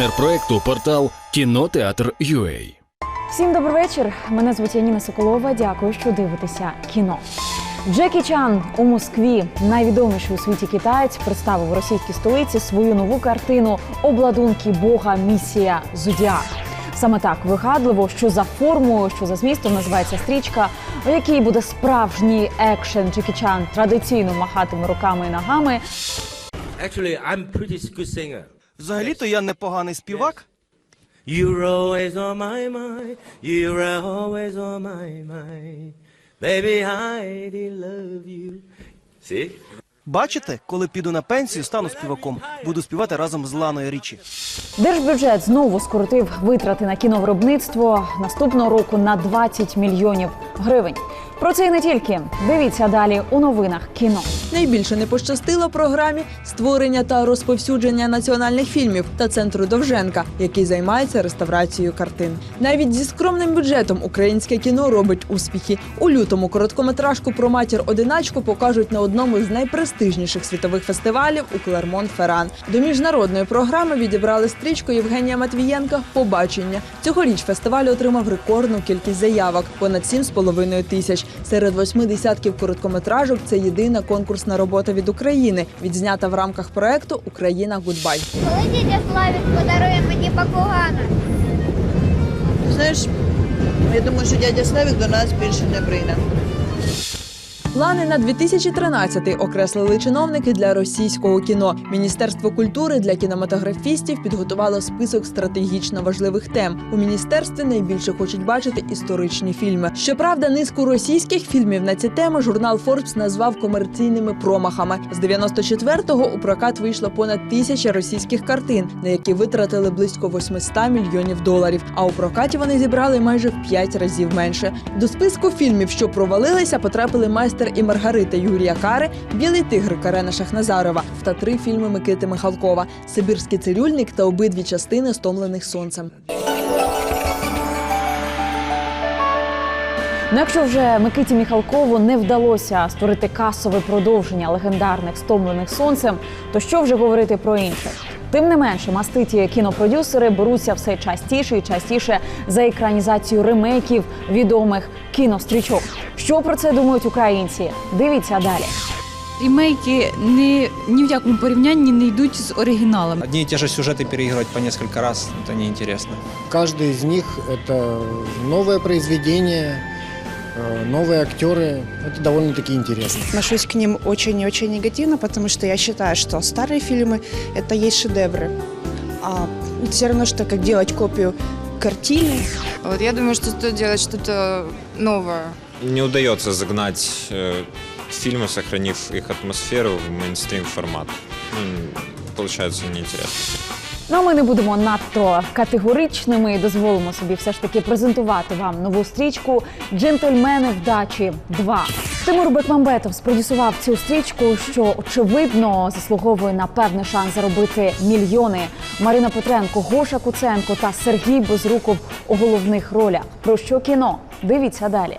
Партнер проекту портал Кінотеатр.UA. Всім добрий вечір. Мене звуть Яніна Соколова. Дякую, що дивитеся кіно. Джекі Чан у Москві, найвідоміший у світі китаєць, представив у російській столиці свою нову картину Обладунки Бога Місія Зодіак. Саме так вигадливо, що за формою, що за змістом називається стрічка, у якій буде справжній екшен Джекі Чан традиційно махатиме руками і ногами. Actually, I'm pretty good singer. Взагалі-то я непоганий співак. You're always on my mind. You're always on my mind. Baby, I love you. See? Бачите, коли піду на пенсію, стану співаком. Буду співати разом з Ланою Річі. Держбюджет знову скоротив витрати на кіновиробництво наступного року на 20 мільйонів гривень. Про це і не тільки дивіться далі у новинах кіно. Найбільше не пощастило програмі створення та розповсюдження національних фільмів та центру Довженка, який займається реставрацією картин. Навіть зі скромним бюджетом українське кіно робить успіхи. У лютому короткометражку про матір одиначку покажуть на одному з найпрестижніших світових фестивалів у Клермон-Ферран. До міжнародної програми відібрали стрічку Євгенія Матвієнка Побачення. Цьогоріч фестиваль отримав рекордну кількість заявок понад 7,5 тисяч. Серед восьми десятків короткометражок це єдина конкурсна робота від України, відзнята в рамках проекту Україна Гудбай. Коли дідя Славік подарує мені бакугана? Знаєш, я думаю, що дядя Славік до нас більше не прийде. Плани на 2013 окреслили чиновники для російського кіно. Міністерство культури для кінематографістів підготувало список стратегічно важливих тем. У міністерстві найбільше хочуть бачити історичні фільми. Щоправда, низку російських фільмів на ці теми журнал Forbes назвав комерційними промахами. З 94-го у прокат вийшло понад тисяча російських картин, на які витратили близько 800 мільйонів доларів. А у прокаті вони зібрали майже в 5 разів менше. До списку фільмів, що провалилися, потрапили майстер і Маргарита Юрія Кари, Білий тигр Карена Шахназарова та три фільми Микити Михалкова Сибірський цирюльник та обидві частини стомлених сонцем. Ну, якщо вже Микиті Міхалкову не вдалося створити касове продовження легендарних стомлених сонцем, то що вже говорити про інших? Тим не менше, маститі кінопродюсери беруться все частіше і частіше за екранізацію ремейків відомих кінострічок. Що про це думають українці? Дивіться далі. Ремейки ні, ні в якому порівнянні не йдуть з оригіналом. Одни и те же сюжеты переигрывать по несколько раз это неинтересно. Каждый из них это новое произведение, э, Новые актеры. Это довольно-таки интересно. Отношусь к ним очень и очень негативно, потому что я считаю, что старые фильмы – это есть шедевры. А все равно, что как делать копию картины. Вот я думаю, что стоит делать что-то новое. Не удается загнать э, фильмы, сохранив их атмосферу в мейнстрим формат. Ну, получается неинтересно. Ну, а ми не будемо надто категоричними і дозволимо собі все ж таки презентувати вам нову стрічку Джентльмени вдачі 2». Тимур Бекмамбетов спродюсував цю стрічку, що очевидно заслуговує на певний шанс заробити мільйони. Марина Петренко, Гоша Куценко та Сергій Безруков у головних ролях. Про що кіно? Дивіться далі.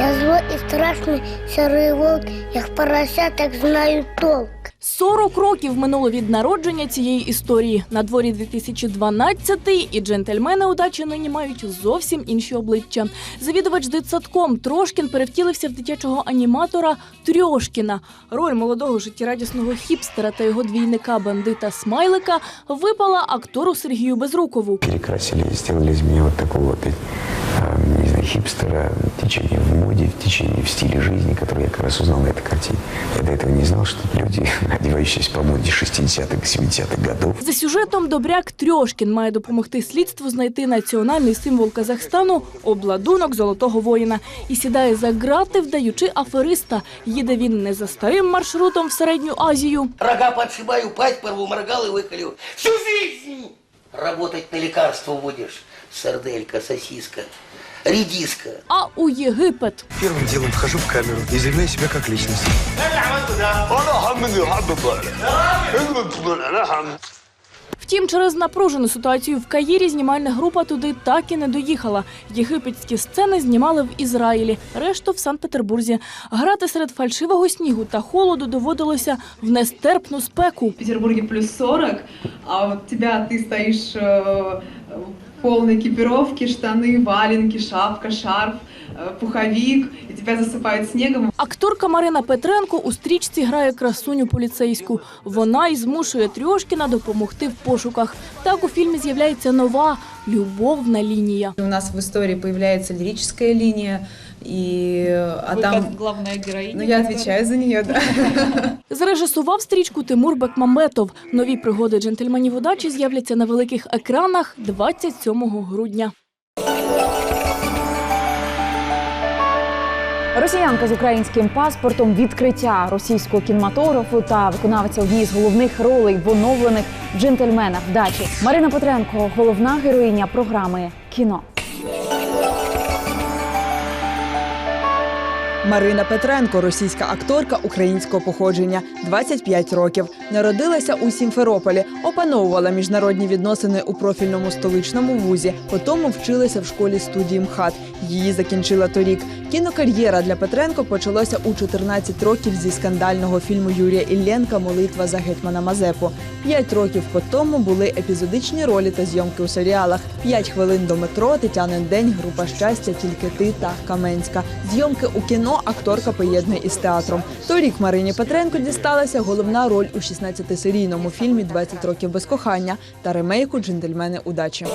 Я злой і страшний сірий вовк, як порося, так знаю толк. 40 років минуло від народження цієї історії. На дворі 2012 і джентльмени удачі нині мають зовсім інші обличчя. Завідувач дитсадком Трошкін перевтілився в дитячого аніматора Трьошкіна. Роль молодого життєрадісного хіпстера та його двійника бандита Смайлика випала актору Сергію Безрукову. перекрасили сделали из меня такого знаю, хипстера, течение в моде, течение в стиле жизни, который я как раз узнал на этой картине. Я до этого не знал, что люди, одевающиеся по моде 60-х, 70-х годов, За сюжетом добряк Трьошкін має допомогти слідству знайти національний символ Казахстану обладунок золотого воїна і сідає за грати, вдаючи афериста. Їде він не за старим маршрутом в середню Азію, Рога подшибаю, пасть порву, моргал и выколю. Всю жизнь работать на лекарство будешь. Сарделька, сосиска, редиска. а у Єгипет. Первым делом вхожу в камеру и заявляю себя как личность. Втім, через напружену ситуацію в Каїрі знімальна група туди так і не доїхала. Єгипетські сцени знімали в Ізраїлі, решту в Санкт-Петербурзі. Грати серед фальшивого снігу та холоду доводилося в нестерпну спеку. В Петербурге плюс 40, а вот тебя, ты стоишь э, в полной экипировке, штаны, валенки, шапка, шарф, пуховик, и тебя засыпает снегом. Акторка Марина Петренко у стрічці грає красуню поліцейську. Вона й змушує Трьошкіна допомогти в пошуках. Так у фільмі з'являється нова любовна лінія. У нас в истории появляется лирическая линия, и а Вы там... как главная героиня. Ну, я отвечаю за нее, да. Зрежисував стрічку Тимур Бекмамбетов. Нові пригоди джентльменів удачі з'являться на великих екранах 27 грудня. Росіянка з українським паспортом, відкриття російського кінематографу та виконавиця однієї з головних ролей в оновлених джентльменах вдачі. Марина Петренко, головна героїня програми Кіно. Марина Петренко, російська акторка українського походження, 25 років. Народилася у Сімферополі, опановувала міжнародні відносини у профільному столичному вузі. Потім вчилася в школі студії МХАТ. Її закінчила торік. Кінокар'єра для Петренко почалася у 14 років зі скандального фільму Юрія Ілленка Молитва за гетьмана Мазепу. П'ять років по тому були епізодичні ролі та зйомки у серіалах. П'ять хвилин до метро, Тетянин день, група щастя, тільки ти та Каменська. Зйомки у кіно акторка поєднує із театром. Торік Марині Петренко дісталася головна роль у 16-серійному фільмі «20 років без кохання та ремейку Джентльмени удачі.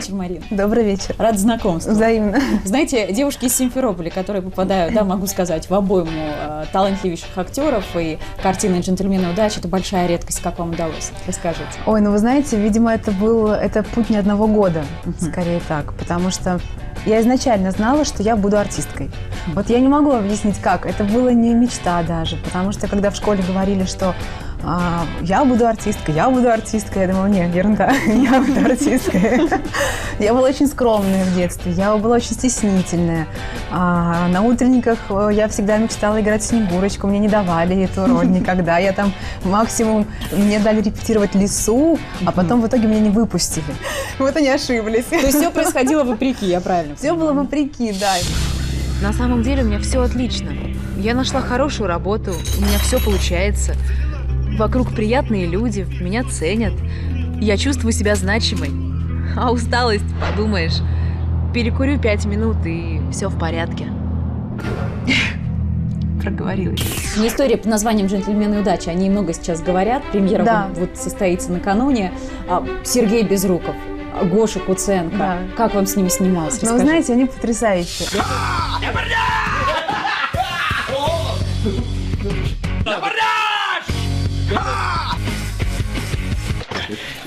Вечер, Марина. Добрый вечер. Рад знакомству. Взаимно. Знаете, девушки из Симферополя, которые попадают, да, могу сказать, в обойму э, талантливейших актеров и картины «Джентльмены удачи» — это большая редкость. Как вам удалось? Расскажите. Ой, ну вы знаете, видимо, это был это путь не одного года, скорее так, потому что я изначально знала, что я буду артисткой. Вот я не могу объяснить, как. Это было не мечта даже, потому что когда в школе говорили, что а, я буду артисткой, я буду артисткой, я думала, нет, ерунда, я буду артисткой. Я была очень скромная в детстве, я была очень стеснительная. А, на утренниках э, я всегда мечтала играть Снегурочку, мне не давали эту роль никогда. Я там максимум, мне дали репетировать лесу, а потом в итоге меня не выпустили. Вот они ошиблись. То есть все происходило вопреки, я правильно Все было вопреки, да. На самом деле у меня все отлично. Я нашла хорошую работу, у меня все получается. Вокруг приятные люди, меня ценят. Я чувствую себя значимой. А усталость, подумаешь, перекурю пять минут и все в порядке. Проговорилась. Не история под названием «Джентльмены удачи». Они много сейчас говорят. Премьера Да. вот, вот состоится накануне. А, Сергей Безруков, Гоша Куценко. Да. Как вам с ними снималось? Но вы Расскажите. знаете, они потрясающие.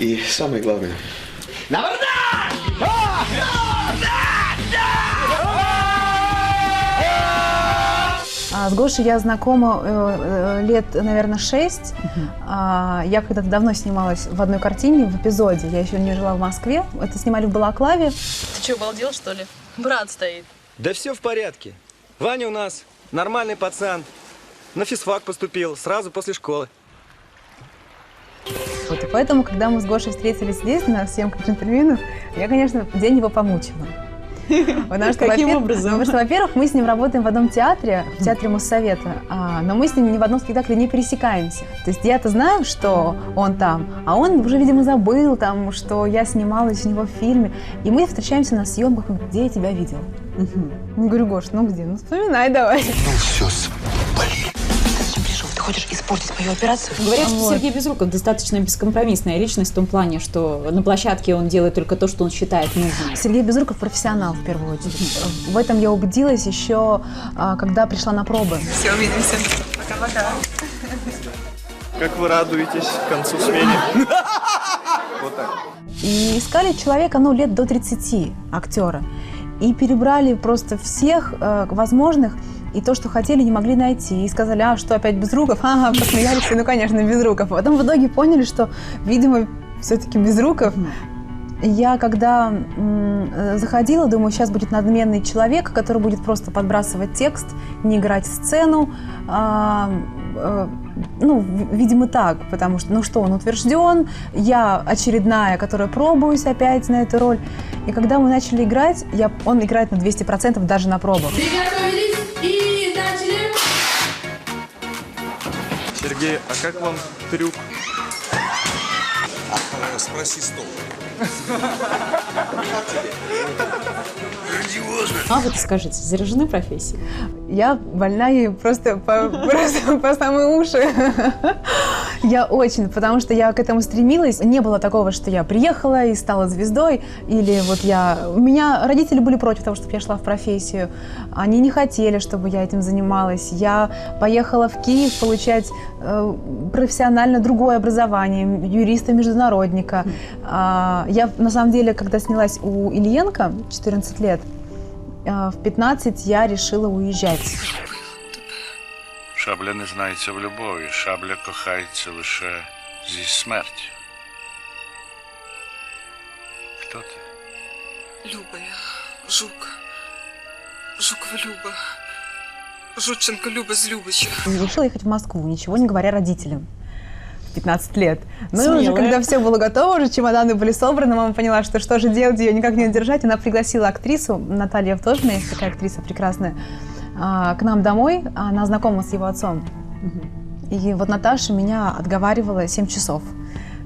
И самое главное, А, С Гошей я знакома э, э, лет, наверное, шесть. А, Я когда-то давно снималась в одной картине, в эпизоде. Я еще не жила в Москве. Это снимали в Балаклаве. Ты что, обалдел, что ли? Брат стоит. Да все в порядке. Ваня у нас нормальный пацан. На физфак поступил сразу после школы. Вот, и поэтому, когда мы с Гошей встретились здесь, на съемках «Джентльменов», я, конечно, день его помучила. Потому что, Каким образом? Потому что, во-первых, мы с ним работаем в одном театре, в театре Моссовета, а, но мы с ним ни в одном спектакле не пересекаемся. То есть я-то знаю, что он там, а он уже, видимо, забыл, там, что я снималась у него в фильме. И мы встречаемся на съемках, где я тебя видел? Я говорю, Гош, ну где? Ну вспоминай давай. ну все, хочешь испортить мою операцию? Говорят, что. Сергей Безруков достаточно бескомпромиссная личность в том плане, что на площадке он делает только то, что он считает нужным. Сергей Безруков профессионал в первую очередь. В этом я убедилась еще, а, когда пришла на пробы. Все, увидимся. Пока-пока. Как вы радуетесь к концу смены? Вот так. И искали человека, ну, лет до 30 актера. И перебрали просто всех э, возможных. И то, что хотели, не могли найти. И сказали, а что, опять Безруков? Ага, посмеялись, ну, конечно, Безруков. А потом в итоге поняли, что, видимо, все-таки Безруков. Я когда м, заходила, думаю, сейчас будет надменный человек, который будет просто подбрасывать текст, не играть сцену. А, э, ну, видимо, так, потому что, ну что, он утвержден, я очередная, которая пробуюсь опять на эту роль. И когда мы начали играть, я, он играет на 200% даже на пробах. Приготовились Сергей, а как вам трюк? Спроси стоп. А вот скажите, заражены профессией? Я больна ей просто по, просто по самые уши. Я очень, потому что я к этому стремилась. Не было такого, что я приехала и стала звездой, или вот я... У меня родители были против того, чтобы я шла в профессию. Они не хотели, чтобы я этим занималась. Я поехала в Киев получать э, профессионально другое образование, юриста-международника. А, я, на самом деле, когда снялась у Ильенко 14 лет, а, в 15 я решила уезжать. Шабля не знається в любові, шабля кохається лише зі смертю. Хто ти? Люба я. Жук. Жукова Люба. Жутченко Люба з Любича. Решила ехать в Москву, ничего не говоря родителям. в 15 лет. Ну и уже Смелая. когда все было готово, уже чемоданы были собраны, мама поняла, что что же делать, ее никак не удержать. Она пригласила актрису, Наталья Евтожина, есть такая актриса прекрасная, а, к нам домой. Она знакома с его отцом. И вот Наташа меня отговаривала 7 часов.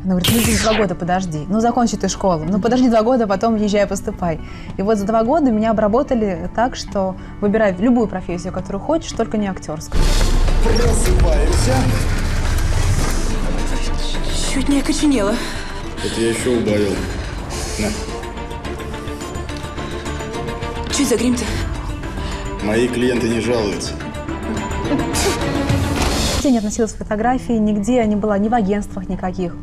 Она говорит, ну здесь два года подожди, ну закончи ты школу, ну подожди два года, потом езжай, поступай. И вот за два года меня обработали так, что выбирай любую профессию, которую хочешь, только не актерскую. Просыпаемся. Чуть не окоченела. Это я еще убавил. На. Чуть за грим-то? Мои клиенты не жалуются. Нигде не относилась к фотографии, нигде я не была, ни в агентствах никаких.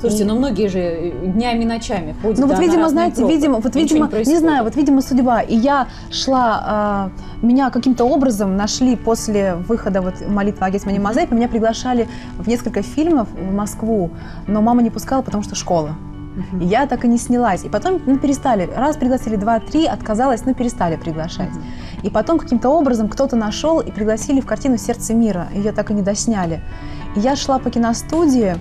Слушайте, И- ну многие же э, днями и ночами ходят. Ну вот, да, видимо, знаете, пробы. видимо, вот, видимо, не, происходит. знаю, вот, видимо, судьба. И я шла, а, меня каким-то образом нашли после выхода вот молитвы Агесма Мазепи, меня приглашали в несколько фильмов в Москву, но мама не пускала, потому что школа. И я так и не снялась. И потом ну, перестали. Раз пригласили, два, три, отказалась, но перестали приглашать. И потом каким-то образом кто-то нашел и пригласили в картину «Сердце мира». Ее так и не досняли. И я шла по киностудии,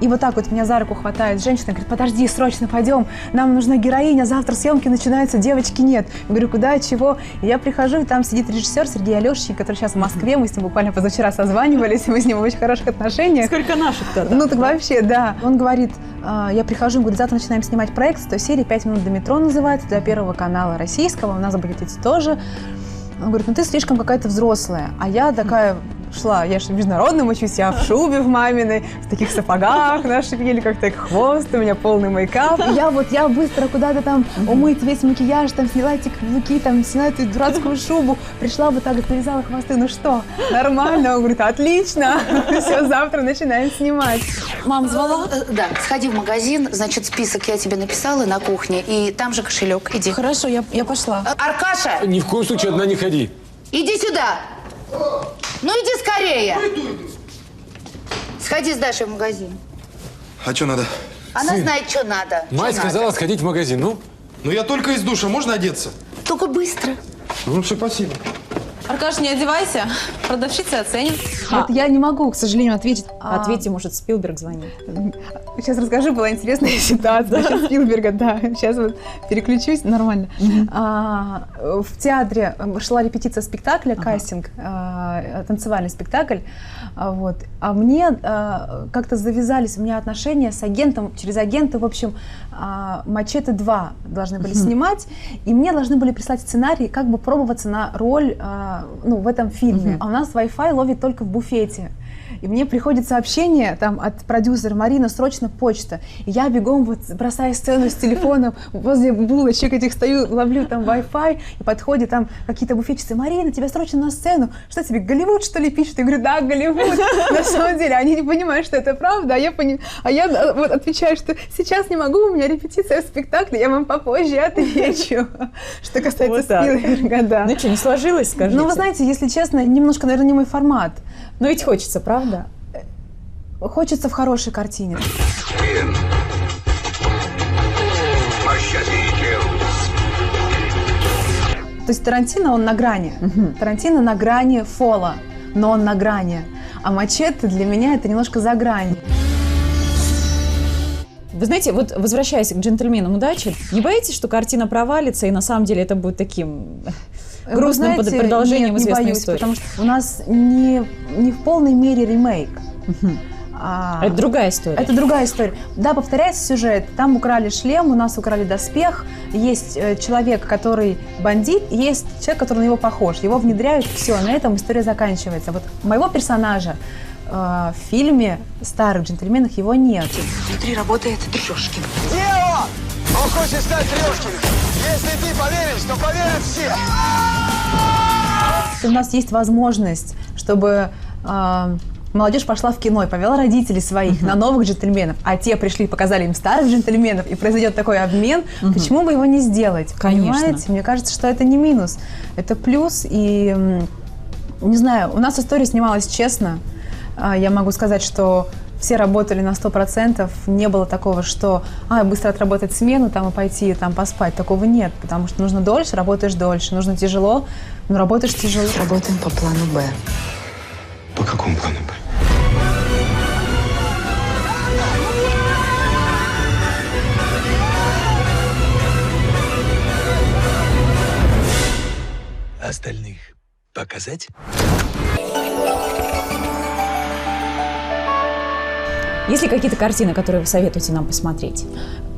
и вот так вот меня за руку хватает женщина, говорит, подожди, срочно пойдем, нам нужна героиня, завтра съемки начинаются, девочки нет. Я говорю, куда, чего? И я прихожу, и там сидит режиссер Сергей Алешин, который сейчас в Москве, мы с ним буквально позавчера созванивались, мы с ним в очень хороших отношениях. Сколько наших-то? Ну так вообще, да. Он говорит, а, я прихожу, говорит, завтра начинаем снимать проект, 100 серий, 5 минут до метро называется, для первого канала российского, у нас будет идти тоже. Он говорит, ну ты слишком какая-то взрослая. А я такая шла, я же международным учусь, я в шубе в маминой, в таких сапогах наших еле как так хвост, у меня полный мейкап. Я вот, я быстро куда-то там умыть весь макияж, там сняла эти каблуки, там сняла эту дурацкую шубу, пришла вот так вот, завязала хвосты, ну что, нормально? Он говорит, отлично, все, завтра начинаем снимать. Мам звала? Да, сходи в магазин, значит, список я тебе написала на кухне, и там же кошелек. Иди. Хорошо, я, я пошла. Аркаша, Ни в коем случае одна не ходи. иди сюда. Ну иди скорее. Сходи с Дашей в магазин. А что надо? Она знает, что надо. Мать Чё сказала надо. сходить в магазин. Ну, Ну я только из душа, можно одеться? Только быстро. Ну все, спасибо. Аркаш, не одевайся. Продавщица оценит. Вот я не могу, к сожалению, ответить. А, Ответьте, может, Спилберг звонит. Сейчас расскажу, была интересная ситуация насчет Спилберга, да. Сейчас вот переключусь, нормально. А, в театре шла репетиция спектакля, кастинг, а, танцевальный спектакль. А, Вот. А мне а, как-то завязались у меня отношения с агентом, через агента, в общем, а, «Мачете 2» должны были снимать, и мне должны были прислать сценарий, как бы пробоваться на роль а, ну, в этом фильме. Мгм. А у нас Wi-Fi ловит только в буфете. И мне приходит сообщение там от продюсера Марина, срочно почта. И я бегом вот бросаю сцену с телефоном возле булочек этих стою, ловлю там Wi-Fi, и подходит там какие-то буфетчицы. Марина, тебя срочно на сцену. Что тебе, Голливуд что ли пишет? Я говорю, да, Голливуд. На самом деле, они не понимают, что это правда, а я, пони... а я вот отвечаю, что сейчас не могу, у меня репетиция в спектакле, я вам попозже отвечу. Что касается. Спилберга, да. Ну что, не сложилось, скажите? Ну, вы знаете, если честно, немножко, наверное, не мой формат. Но ведь хочется, правда? Хочется в хорошей картине. То есть Тарантино, он на грани. Тарантино на грани фола, но он на грани. А мачете для меня это немножко за грань. Вы знаете, вот возвращаясь к джентльменам удачи, не боитесь, что картина провалится, и на самом деле это будет таким Вы грустным знаете, продолжением нет, не известной боюсь, истории? потому что у нас не, не в полной мере ремейк. А, Это другая история. Это другая история. Да, повторяется сюжет. Там украли шлем, у нас украли доспех. Есть э, человек, который бандит, и есть человек, который на него похож. Его внедряют, все, на этом история заканчивается. Вот моего персонажа э, в фильме «Старых джентльменах» его нет. Внутри работает Трешкин. Ева! Он хочет стать Трешкиным. Если ты поверишь, то поверят все. У нас есть возможность, чтобы э, молодежь пошла в кино и повела родителей своих на новых джентльменов, а те пришли и показали им старых джентльменов, и произойдет такой обмен, почему бы его не сделать? Конечно. Понимаете? Мне кажется, что это не минус, это плюс. И не знаю, у нас история снималась честно. А, Я могу сказать, что все работали на 100%, не было такого, что а, быстро отработать смену там, и пойти там, поспать. Такого нет, потому что нужно дольше, работаешь дольше, нужно тяжело, но работаешь тяжело. Работаем по плану Б. По какому плану Б? Остальных показать? Есть ли какие-то картины, которые вы советуете нам посмотреть?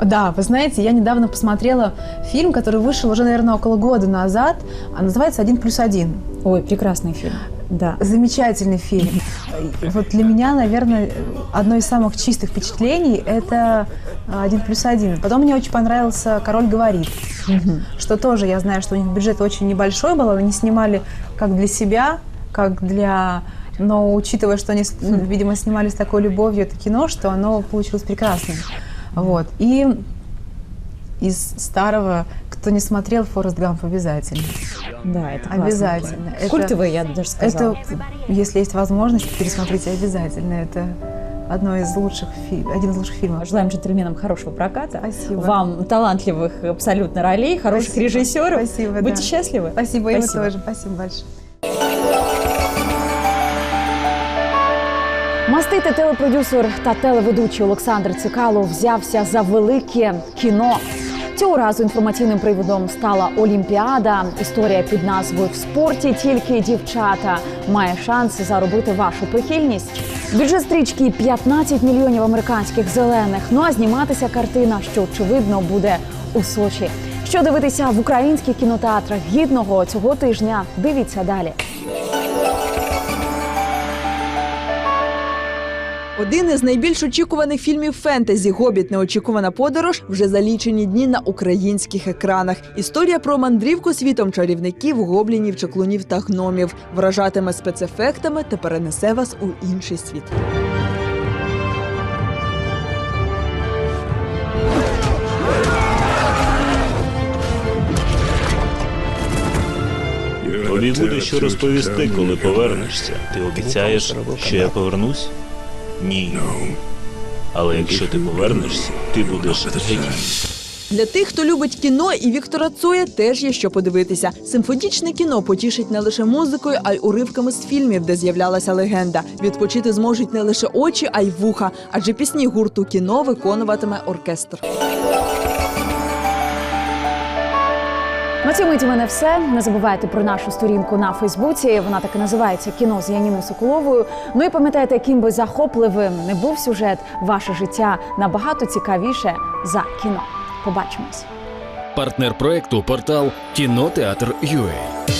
Да, вы знаете, я недавно посмотрела фильм, который вышел уже, наверное, около года назад, а называется «Один плюс один». Ой, прекрасный фильм. Да. Замечательный фильм. Вот для меня, наверное, одно из самых чистых впечатлений – это «Один плюс один». Потом мне очень понравился «Король говорит», что тоже, я знаю, что у них бюджет очень небольшой был, они снимали как для себя, как для... Но учитывая, что они, видимо, снимали с такой любовью это кино, что оно получилось прекрасным. Вот. И из старого, кто не смотрел «Форест Гамп» обязательно. Да, это. Обязательно. Это- Культовый, я даже сказала. Это, если есть возможность, пересмотрите обязательно. Это одно из лучших фи- один из лучших фильмов. Желаем джентльменам хорошего проката. Спасибо. Вам талантливых абсолютно ролей, хороших Спасибо. режиссеров. Спасибо, Будьте да. счастливы. Спасибо, и вы Спасибо. тоже. Спасибо большое. Маститий телепродюсер та телеведучий Олександр Цикало взявся за велике кіно. Цього разу інформаційним приводом стала Олімпіада. Історія під назвою В спорті тільки дівчата має шанс заробити вашу прихильність. Бюджет стрічки 15 мільйонів американських зелених. Ну а зніматися картина, що очевидно буде у Сочі. Що дивитися в українських кінотеатрах гідного цього тижня? Дивіться далі. Один із найбільш очікуваних фільмів фентезі Гобіт Неочікувана подорож вже за лічені дні на українських екранах. Історія про мандрівку світом чарівників, гоблінів, чаклунів та гномів вражатиме спецефектами та перенесе вас у інший світ. Тобі буде що розповісти, коли повернешся. Ти обіцяєш, що я повернусь? Ні. Але якщо ти повернешся, ти будеш геть. Для тих, хто любить кіно, і Віктора Цоя теж є що подивитися. Симфонічне кіно потішить не лише музикою, а й уривками з фільмів, де з'являлася легенда. Відпочити зможуть не лише очі, а й вуха, адже пісні гурту кіно виконуватиме оркестр. Цьому миті мене все. Не забувайте про нашу сторінку на Фейсбуці. Вона так і називається Кіно з Яніною Соколовою. Ну і пам'ятайте, яким би захопливим не був сюжет, ваше життя набагато цікавіше за кіно. Побачимось. Партнер проекту портал Кінотеатр.UA.